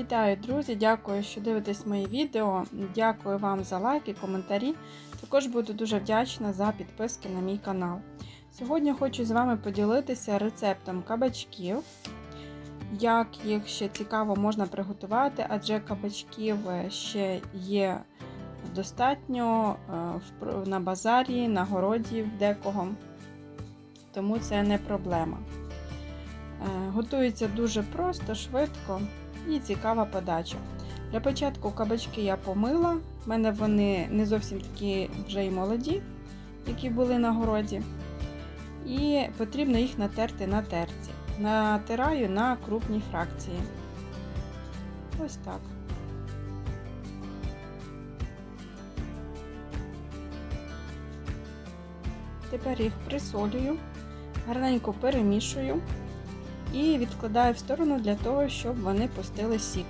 Вітаю, друзі! Дякую, що дивитесь мої відео. Дякую вам за лайки, коментарі. Також буду дуже вдячна за підписки на мій канал. Сьогодні хочу з вами поділитися рецептом кабачків. Як їх ще цікаво можна приготувати, адже кабачків ще є достатньо е, на базарі, на городі в декого, тому це не проблема. Е, Готується дуже просто, швидко і цікава подача. Для початку кабачки я помила, в мене вони не зовсім такі вже й молоді, які були на городі. І потрібно їх натерти на терці. Натираю на крупній фракції. Ось так. Тепер їх присолюю, гарненько перемішую і відкладаю в сторону для того, щоб вони пустили сік.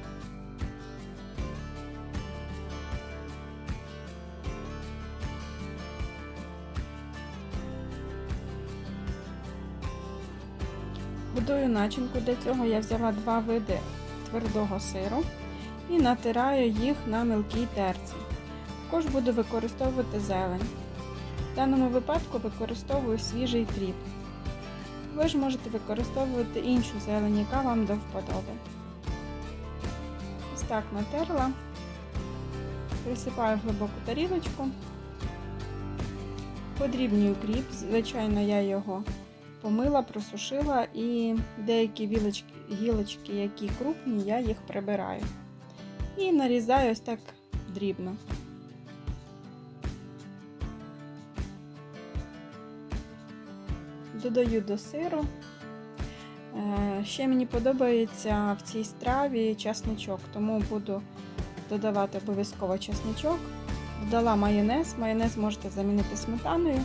Готую начинку для цього я взяла два види твердого сиру і натираю їх на мілкій терці. Також буду використовувати зелень. В даному випадку використовую свіжий кріп. Ви ж можете використовувати іншу зелень, яка вам до вподоби. Ось так натерла, присипаю в глибоку тарілочку, подрібнюю кріп, звичайно, я його помила, просушила і деякі вілочки, гілочки, які крупні, я їх прибираю. І нарізаю ось так дрібно. Додаю до сиру. Ще мені подобається в цій страві часничок, тому буду додавати обов'язково часничок. Додала майонез. Майонез можете замінити сметаною,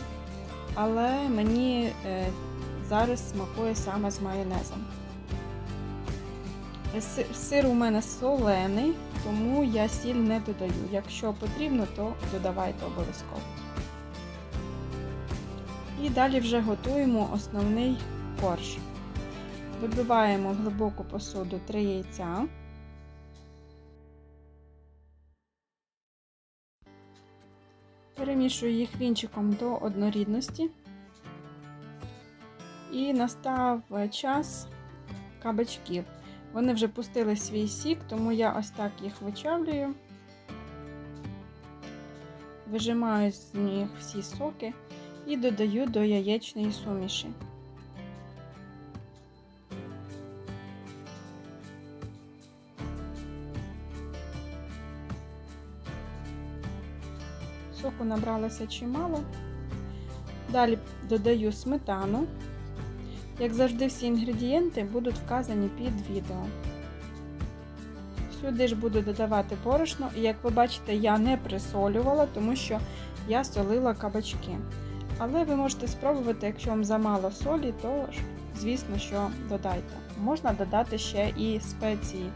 але мені зараз смакує саме з майонезом. Сир у мене солений, тому я сіль не додаю. Якщо потрібно, то додавайте обов'язково. І далі вже готуємо основний корж. Вибиваємо в глибоку посуду 3 яйця. Перемішую їх вінчиком до однорідності. І настав час кабачків. Вони вже пустили свій сік, тому я ось так їх вичавлюю, вижимаю з них всі соки і додаю до яєчної суміші. Соку набралося чимало. Далі додаю сметану. Як завжди, всі інгредієнти будуть вказані під відео. Сюди ж буду додавати борошно, і як ви бачите, я не присолювала, тому що я солила кабачки. Але ви можете спробувати, якщо вам замало солі, то звісно, що додайте. Можна додати ще і спеції,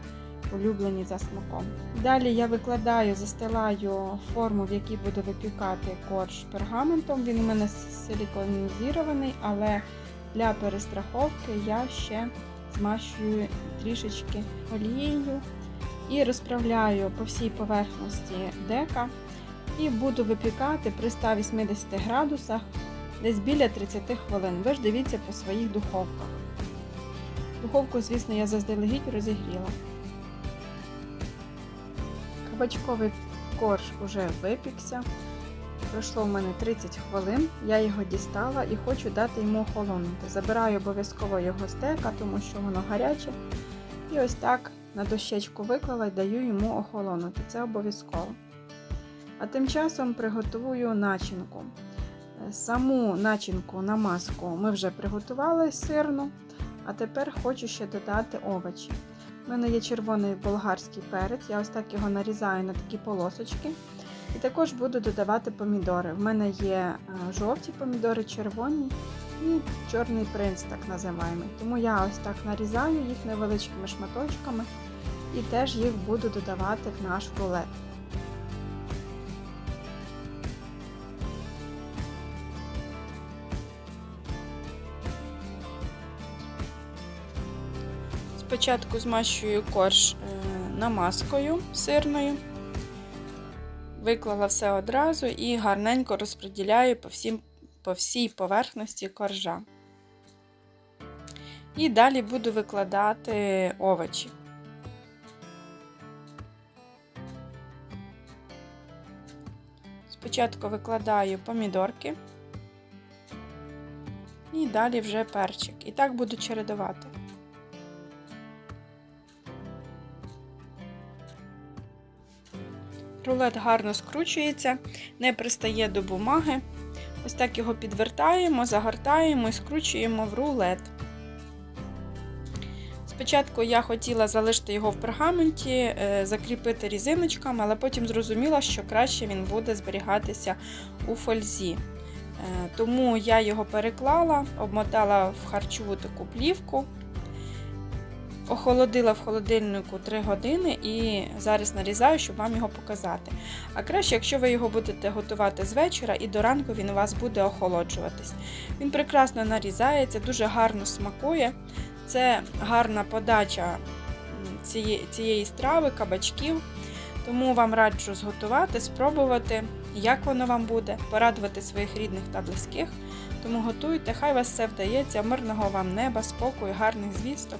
улюблені за смаком. Далі я викладаю, застилаю форму, в якій буду випікати корж пергаментом. Він у мене силіконізований, але для перестраховки я ще змащую трішечки олією і розправляю по всій поверхності дека. І буду випікати при 180 градусах десь біля 30 хвилин. Ви ж дивіться по своїх духовках. Духовку, звісно, я заздалегідь розігріла. Кабачковий корж уже випікся. Пройшло в мене 30 хвилин, я його дістала і хочу дати йому охолонути. Забираю обов'язково його стека, тому що воно гаряче. І ось так на дощечку виклала і даю йому охолонути. Це обов'язково. А тим часом приготую начинку. Саму начинку на маску ми вже приготували сирну, а тепер хочу ще додати овочі. У мене є червоний болгарський перець, я ось так його нарізаю на такі полосочки. І також буду додавати помідори. В мене є жовті помідори, червоні і чорний принц, так називаємо. Тому я ось так нарізаю їх невеличкими шматочками і теж їх буду додавати в наш рулет. Спочатку змащую корж намазкою сирною. Виклала все одразу і гарненько розподіляю по, всім, по всій поверхності коржа. І далі буду викладати овочі. Спочатку викладаю помідорки. І далі вже перчик. І так буду чередувати. Рулет гарно скручується, не пристає до бумаги. Ось так його підвертаємо, загортаємо і скручуємо в рулет. Спочатку я хотіла залишити його в пергаменті, е, закріпити різиночками, але потім зрозуміла, що краще він буде зберігатися у фользі. Е, Тому я його переклала, обмотала в харчову таку плівку, охолодила в холодильнику 3 години і зараз нарізаю, щоб вам його показати. А краще, якщо ви його будете готувати з вечора і до ранку він у вас буде охолоджуватись. Він прекрасно нарізається, дуже гарно смакує. Це гарна подача цієї, страви, кабачків. Тому вам раджу зготувати, спробувати, як воно вам буде, порадувати своїх рідних та близьких. Тому готуйте, хай вас все вдається, мирного вам неба, спокою, гарних звісток.